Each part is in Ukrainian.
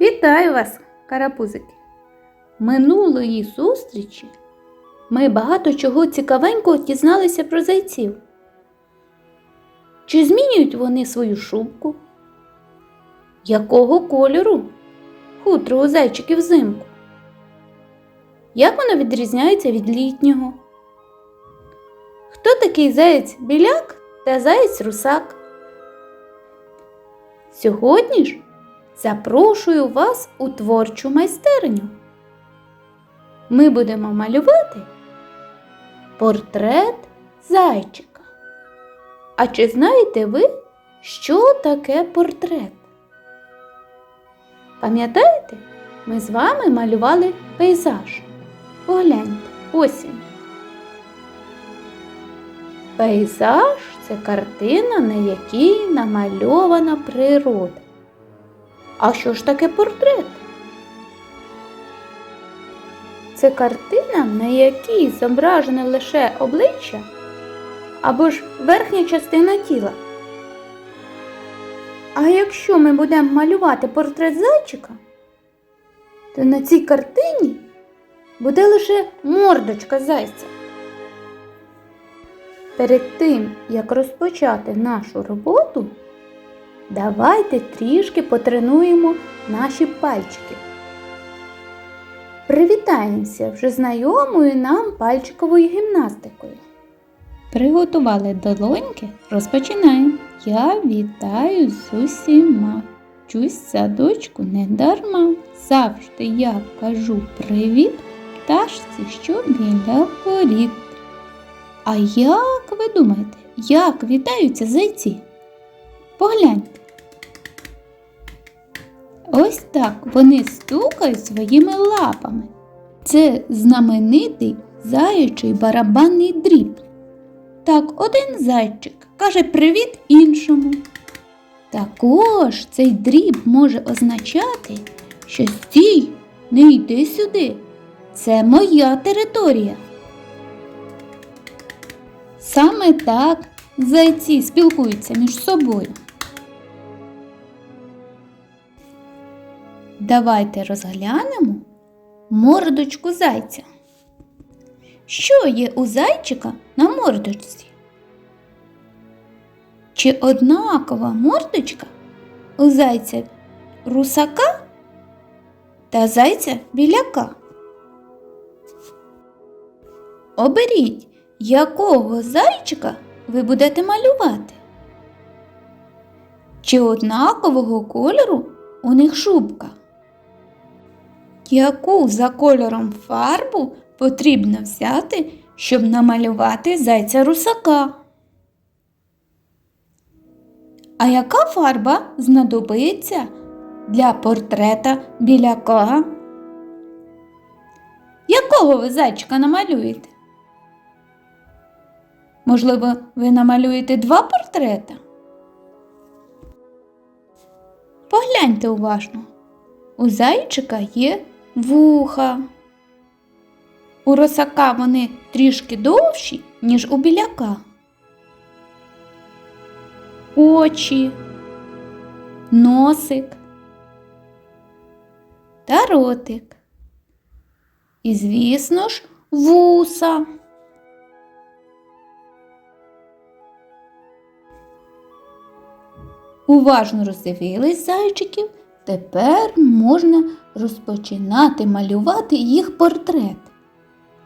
Вітаю вас, карапузики! Минулої зустрічі ми багато чого цікавенького дізналися про зайців. Чи змінюють вони свою шубку? Якого кольору хутро у зайчиків взимку? Як воно відрізняється від літнього? Хто такий заєць біляк та заєць русак? Сьогодні ж запрошую вас у творчу майстерню. Ми будемо малювати портрет зайчика. А чи знаєте ви, що таке портрет? Пам'ятаєте, ми з вами малювали пейзаж. Погляньте, ось він. Пейзаж це картина, на якій намальована природа. А що ж таке портрет? Це картина, на якій зображене лише обличчя або ж верхня частина тіла. А якщо ми будемо малювати портрет зайчика, то на цій картині буде лише мордочка зайця. Перед тим, як розпочати нашу роботу, давайте трішки потренуємо наші пальчики. Привітаємося вже знайомою нам пальчиковою гімнастикою. Приготували долоньки, розпочинаємо. Я вітаю з усіма. Чусь садочку не дарма. Завжди я кажу привіт пташці, що біля воріт. А як ви думаєте, як вітаються зайці? Погляньте. Ось так вони стукають своїми лапами. Це знаменитий заячий барабанний дріб. Так один зайчик каже привіт іншому. Також цей дріб може означати, що стій, не йди сюди. Це моя територія. Саме так зайці спілкуються між собою. Давайте розглянемо мордочку зайця. Що є у зайчика на мордочці? Чи однакова мордочка у зайця русака та зайця біляка? Оберіть, якого зайчика ви будете малювати? Чи однакового кольору у них шубка? Яку за кольором фарбу потрібно взяти, щоб намалювати зайця русака? А яка фарба знадобиться для портрета біляка? Якого ви зайчика намалюєте? Можливо, ви намалюєте два портрета? Погляньте уважно. У зайчика є вуха. У росака вони трішки довші, ніж у біляка. Очі, носик та ротик. І, звісно ж, вуса. Уважно роздивились зайчиків, тепер можна розпочинати малювати їх портрет.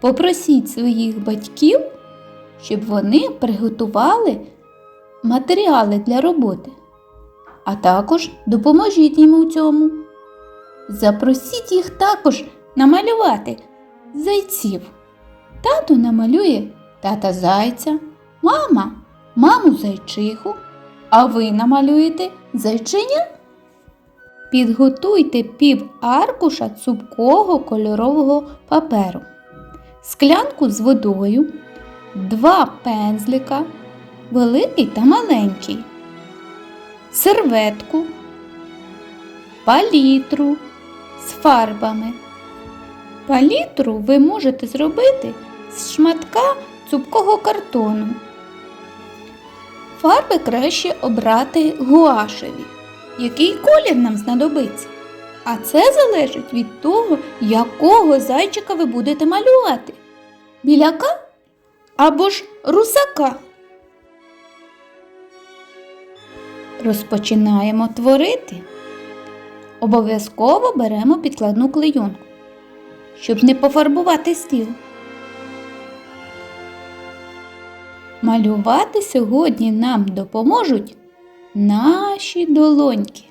Попросіть своїх батьків, щоб вони приготували матеріали для роботи, а також допоможіть їм у цьому. Запросіть їх також намалювати зайців. Тато намалює тата зайця, мама маму зайчиху, а ви намалюєте зайчиня. Підготуйте пів аркуша цупкого кольорового паперу, склянку з водою, два пензлика, великий та маленький, серветку, палітру з фарбами. Палітру ви можете зробити з шматка цупкого картону. Фарби краще обрати гуашеві. Який колір нам знадобиться? А це залежить від того, якого зайчика ви будете малювати. Біляка або ж русака. Розпочинаємо творити. Обов'язково беремо підкладну клейонку, щоб не пофарбувати стіл. Малювати сьогодні нам допоможуть наші долоньки.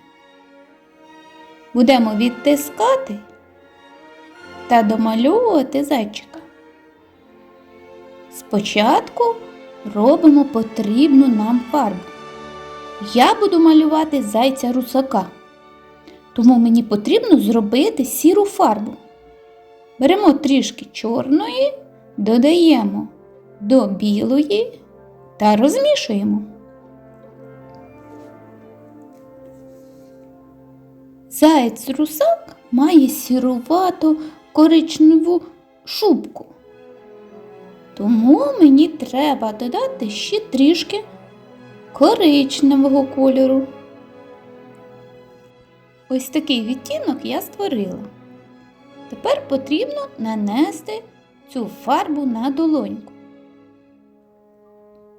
Будемо відтискати та домальовувати зайчика. Спочатку робимо потрібну нам фарбу. Я буду малювати зайця русака, тому мені потрібно зробити сіру фарбу. Беремо трішки чорної, додаємо до білої та розмішуємо. Заєць русак має сірувато коричневу шубку. Тому мені треба додати ще трішки коричневого кольору. Ось такий відтінок я створила. Тепер потрібно нанести цю фарбу на долоньку.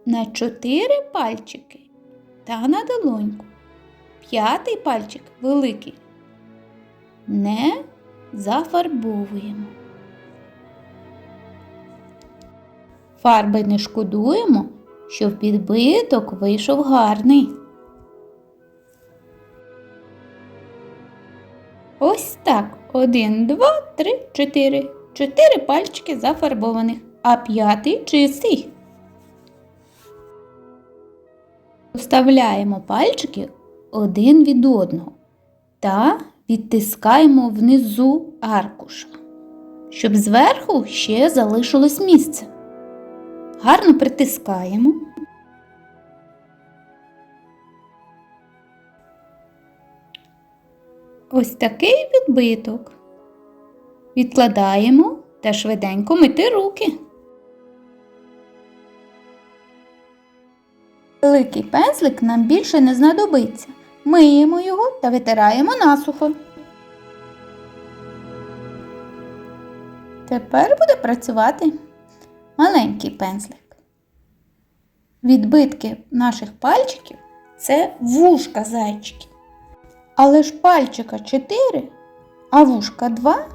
На чотири пальчики та на долоньку. П'ятий пальчик великий. Не зафарбовуємо. Фарби не шкодуємо, щоб підбиток вийшов гарний. Ось так. Один, два, три, чотири. Чотири пальчики зафарбованих, а п'ятий чистий. Вставляємо пальчики один від одного та відтискаємо внизу аркуша, щоб зверху ще залишилось місце. Гарно притискаємо. Ось такий відбиток. Відкладаємо та швиденько мити руки. Великий пензлик нам більше не знадобиться. Миємо його та витираємо насухо. Тепер буде працювати маленький пензлик. Відбитки наших пальчиків це вушка зайчиків. Але ж пальчика 4, а вушка 2.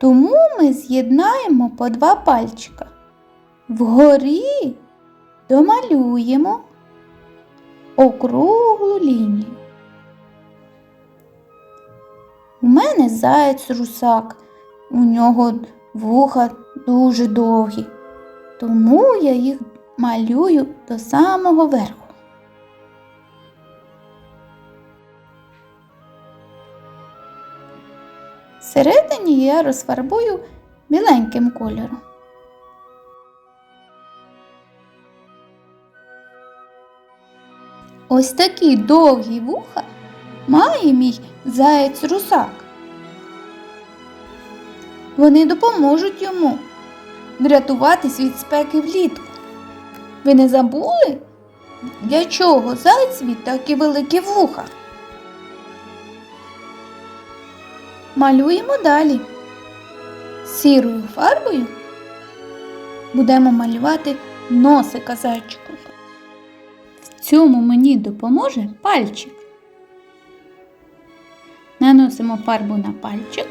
Тому ми з'єднаємо по два пальчика. Вгорі домалюємо округлу лінію. У мене заєць русак, у нього вуха дуже довгі, тому я їх малюю до самого верху. Всередині я розфарбую біленьким кольором. Ось такі довгі вуха має мій заєць русак. Вони допоможуть йому врятуватись від спеки влітку. Ви не забули, для чого зайцеві такі великі вуха? Малюємо далі. Сірою фарбою будемо малювати носика зайчика. Цьому мені допоможе пальчик. Наносимо фарбу на пальчик,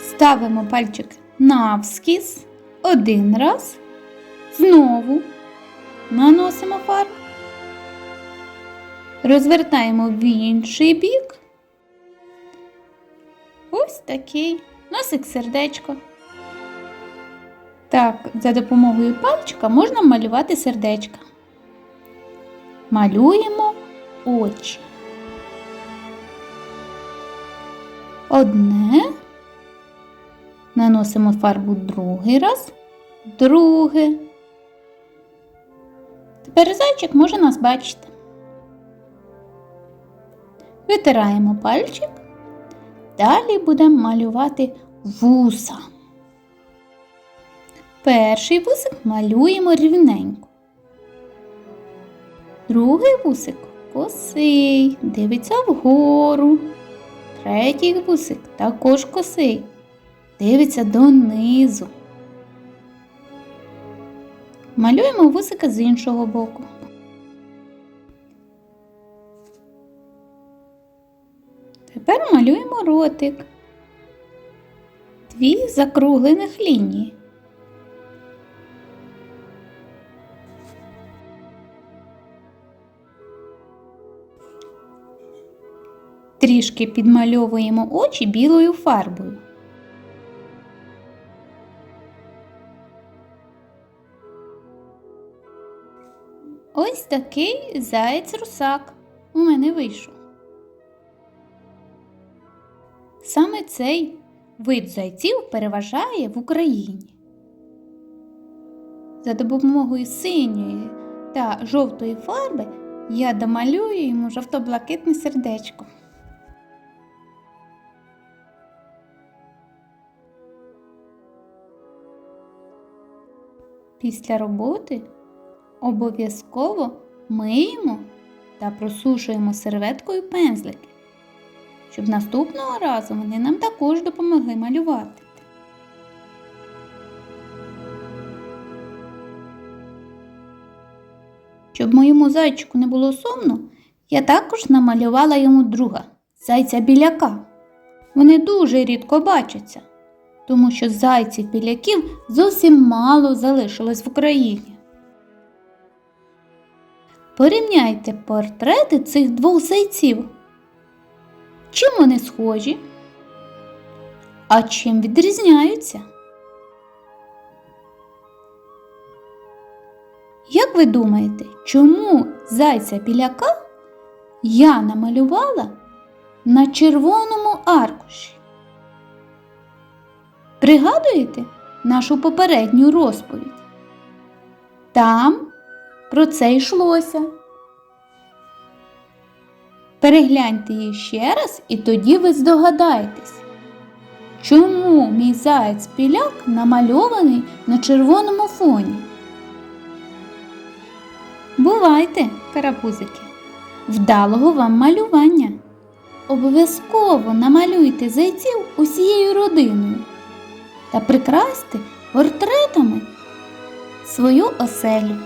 ставимо пальчик навскіз один раз, знову наносимо фарбу, розвертаємо в інший бік. Ось такий носик сердечко. Так, за допомогою пальчика можна малювати сердечка. Малюємо очі. Одне. Наносимо фарбу другий раз, друге. Тепер зайчик може нас бачити. Витираємо пальчик. Далі будемо малювати вуса. Перший вусик малюємо рівненько. Другий вусик косий, дивиться вгору. Третій вусик також косий, дивиться донизу. Малюємо вусика з іншого боку. Тепер малюємо ротик. Дві закруглених лінії. Трішки підмальовуємо очі білою фарбою. Ось такий заєць-русак у мене вийшов. Саме цей вид зайців переважає в Україні. За допомогою синьої та жовтої фарби я домалюю йому жовто-блакитне сердечко. Після роботи обов'язково миємо та просушуємо серветкою пензлики, щоб наступного разу вони нам також допомогли малювати. Щоб моєму зайчику не було сумно, я також намалювала йому друга зайця біляка. Вони дуже рідко бачаться, тому що зайців біляків зовсім мало залишилось в Україні. Порівняйте портрети цих двох зайців. Чим вони схожі? А чим відрізняються? Як ви думаєте, чому зайця біляка я намалювала на червоному аркуші? Пригадуєте нашу попередню розповідь? Там про це йшлося. Перегляньте її ще раз, і тоді ви здогадаєтесь, чому мій заєць біляк намальований на червоному фоні. Бувайте, карапузики, вдалого вам малювання. Обов'язково намалюйте зайців усією родиною та прикрасти портретами свою оселю.